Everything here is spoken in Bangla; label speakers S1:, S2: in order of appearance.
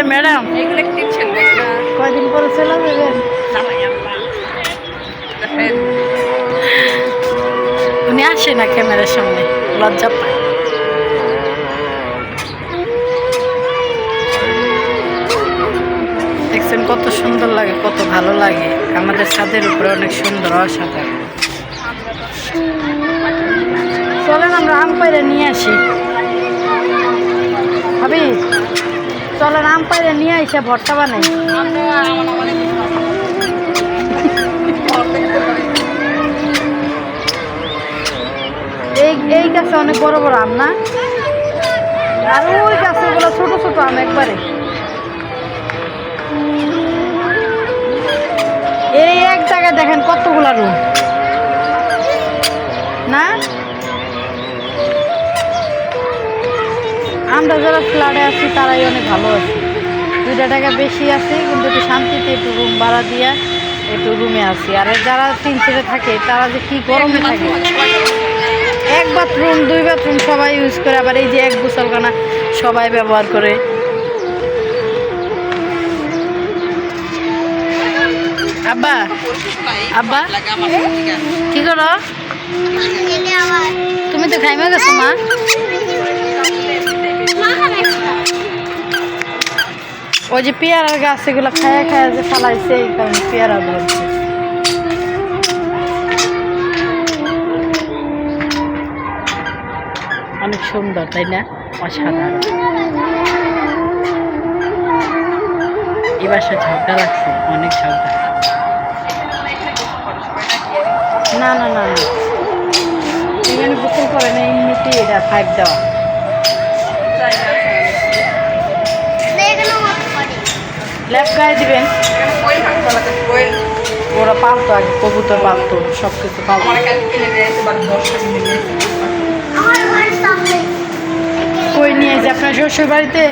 S1: আরে ম্যাডাম।
S2: কয়দিন পরে চলে যাবেন উনি আসে না ক্যামেরার সামনে লজ্জা পায়। দেখছেন কত সুন্দর লাগে কত ভালো লাগে। আমাদের ছাদের উপরে অনেক সুন্দর অসাধারণ। চলেন আমরা আম পাইরা নিয়ে আসি। হাবিজ চলেন, আম পাইরে নিয়ে এসে ভর্তা বানাই। এই এই গাছে অনেক বড় বড় আম, না? আর ওই গাছে গুলো ছোট ছোট আম একবারে। এই এক জায়গায় দেখেন কতগুলা রুম আমরা যারা ফ্ল্যাটে আছি তারাই অনেক ভালো আছি। দুইটা টাকা বেশি আছে কিন্তু একটু শান্তিতে একটু রুম ভাড়া দিয়া একটু রুমে আছি। আর যারা তিন ছেলে থাকে তারা যে কি গরমে থাকে? এক বাথরুম দুই বাথরুম সবাই ইউজ করে আবার এই যে এক গোসলখানা সবাই ব্যবহার করে। আব্বা আব্বা? কি করো? তুমি তো খাইমা গেছো মা। ওই যে পেয়ারার গাছ এগুলো খায়া খায়া যে ফালাইছে, এই কারণে পেয়ারা ধরছে। অনেক সুন্দর, তাই না? অসাধারণ। এই বাসা ঝগড়া লাগছে, অনেক ঝগড়া। না না না এখানে গোসল করে না, এমনিতেই এটা ফাইভ দেওয়া। ল্যাপ গায়ে দিবেন। ওরা পালতো আগে কবুতর পালতো সব কিছু পালতো কই নিয়ে যে আপনার শ্বশুর বাড়িতে